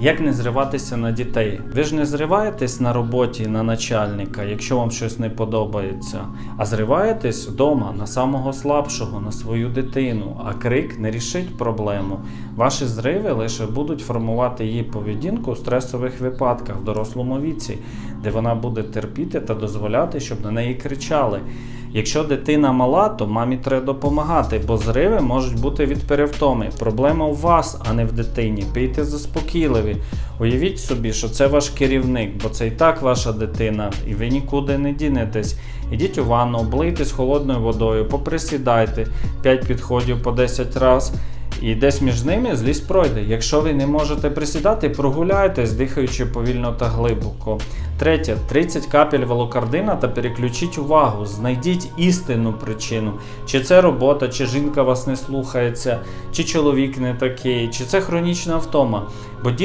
Як не зриватися на дітей? Ви ж не зриваєтесь на роботі на начальника, якщо вам щось не подобається, а зриваєтесь вдома на самого слабшого, на свою дитину, а крик не рішить проблему. Ваші зриви лише будуть формувати її поведінку у стресових випадках в дорослому віці, де вона буде терпіти та дозволяти, щоб на неї кричали. Якщо дитина мала, то мамі треба допомагати, бо зриви можуть бути від перевтоми. Проблема у вас, а не в дитині. Пийте заспокійливі. Уявіть собі, що це ваш керівник, бо це і так ваша дитина, і ви нікуди не дінетесь. Ідіть у ванну, облийтесь холодною водою, поприсідайте 5 підходів по 10 разів. І десь між ними злість пройде. Якщо ви не можете присідати, прогуляйтесь, дихаючи повільно та глибоко. Третє, 30 капель велокардина та переключіть увагу, знайдіть істинну причину. Чи це робота, чи жінка вас не слухається, чи чоловік не такий, чи це хронічна втома. Бо